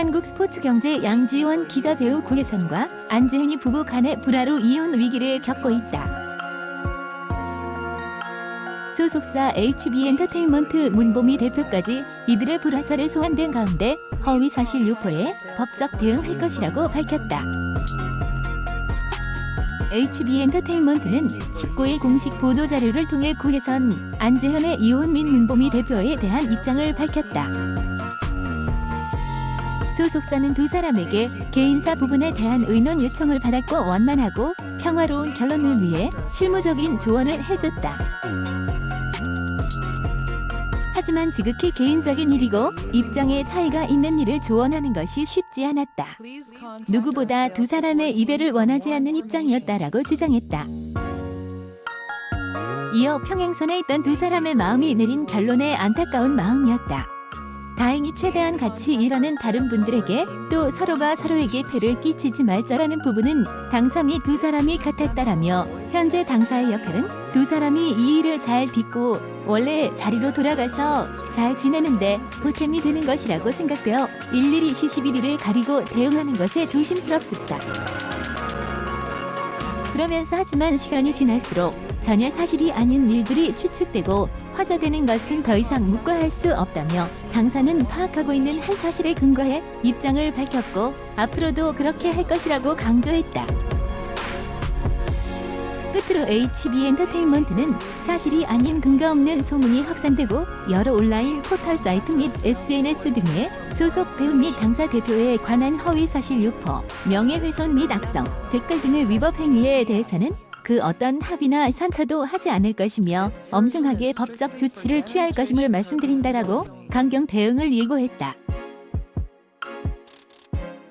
한국 스포츠경제 양지원 기자 배우 고혜선과 안재훈이 부부 간의 불화로 이혼 위기를 겪고 있다. 소속사 HB엔터테인먼트 문보미 대표까지 이들의 불화설에 소환된 가운데 허위 사실 유포에 법적 대응할 것이라고 밝혔다. HB엔터테인먼트는 19일 공식 보도 자료를 통해 구혜선, 안재현의 이혼 민 문보미 대표에 대한 입장을 밝혔다. 소속사는 두 사람에게 개인사 부분에 대한 의논 요청을 받았고 원만하고 평화로운 결론을 위해 실무적인 조언을 해줬다. 하지만 지극히 개인적인 일이고 입장에 차이가 있는 일을 조언하는 것이 쉽지 않았다. 누구보다 두 사람의 이별을 원하지 않는 입장이었다라고 주장했다. 이어 평행선에 있던 두 사람의 마음이 내린 결론에 안타까운 마음이었다. 다행히 최대한 같이 일하는 다른 분들에게 또 서로가 서로에게 폐를 끼치지 말자라는 부분은 당사미 두 사람이 같았다라며 현재 당사의 역할은 두 사람이 이 일을 잘 딛고 원래 자리로 돌아가서 잘 지내는데 보탬이 되는 것이라고 생각되어 일일이 시시비비를 가리고 대응하는 것에 조심스럽습니다. 그러면서 하지만 시간이 지날수록 전혀 사실이 아닌 일들이 추측되고 화제되는 것은 더 이상 묵과할 수 없다며 당사는 파악하고 있는 한 사실에 근거해 입장을 밝혔고 앞으로도 그렇게 할 것이라고 강조했다. 끝으로 HB엔터테인먼트는 사실이 아닌 근거 없는 소문이 확산되고 여러 온라인 포털 사이트 및 SNS 등의 소속 배우 및 당사 대표에 관한 허위 사실 유포, 명예훼손 및 악성, 댓글 등의 위법 행위에 대해서는 그 어떤 합의나 선처도 하지 않을 것이며 엄중하게 법적 조치를 취할 것임을 말씀드린다라고 강경 대응을 예고했다.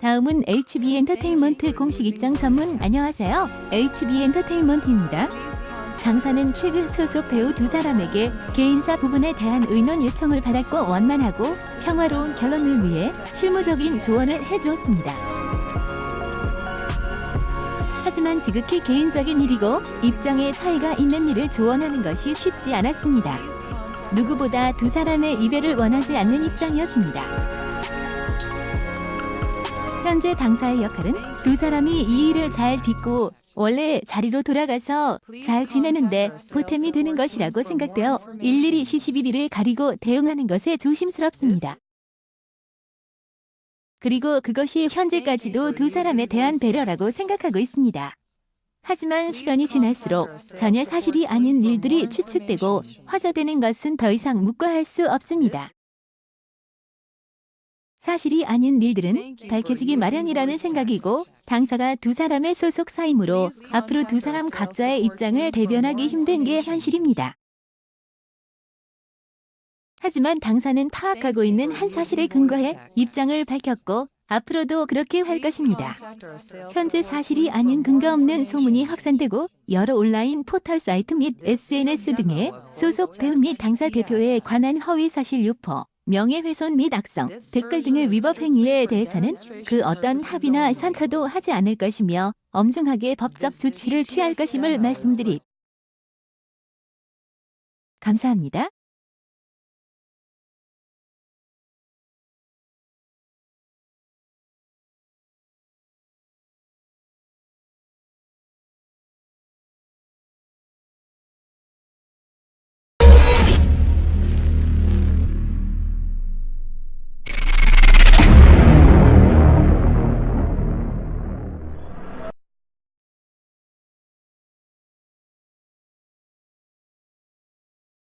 다음은 HB엔터테인먼트 공식 입장 전문 안녕하세요. HB엔터테인먼트입니다. 당사는 최근 소속 배우 두 사람에게 개인사 부분에 대한 의논 요청을 받았고 원만하고 평화로운 결론을 위해 실무적인 조언을 해주었습니다. 하지만 지극히 개인적인 일이고 입장에 차이가 있는 일을 조언하는 것이 쉽지 않았습니다. 누구보다 두 사람의 이별을 원하지 않는 입장이었습니다. 현재 당사의 역할은 두 사람이 이 일을 잘 딛고 원래 자리로 돌아가서 잘 지내는데 보탬이 되는 것이라고 생각되어 일일이 시시비비를 가리고 대응하는 것에 조심스럽습니다. 그리고 그것이 현재까지도 두 사람에 대한 배려라고 생각하고 있습니다. 하지만 시간이 지날수록 전혀 사실이 아닌 일들이 추측되고 화제되는 것은 더 이상 묵과할 수 없습니다. 사실이 아닌 일들은 밝혀지기 마련이라는 생각이고 당사가 두 사람의 소속사이므로 앞으로 두 사람 각자의 입장을 대변하기 힘든 게 현실입니다. 하지만 당사는 파악하고 있는 한 사실에 근거해 입장을 밝혔고 앞으로도 그렇게 할 것입니다. 현재 사실이 아닌 근거 없는 소문이 확산되고 여러 온라인 포털 사이트 및 SNS 등의 소속 배우 및 당사 대표에 관한 허위 사실 유포, 명예훼손 및 악성, 댓글 등의 위법 행위에 대해서는 그 어떤 합의나 선처도 하지 않을 것이며 엄중하게 법적 조치를 취할 것임을 말씀드립. 감사합니다.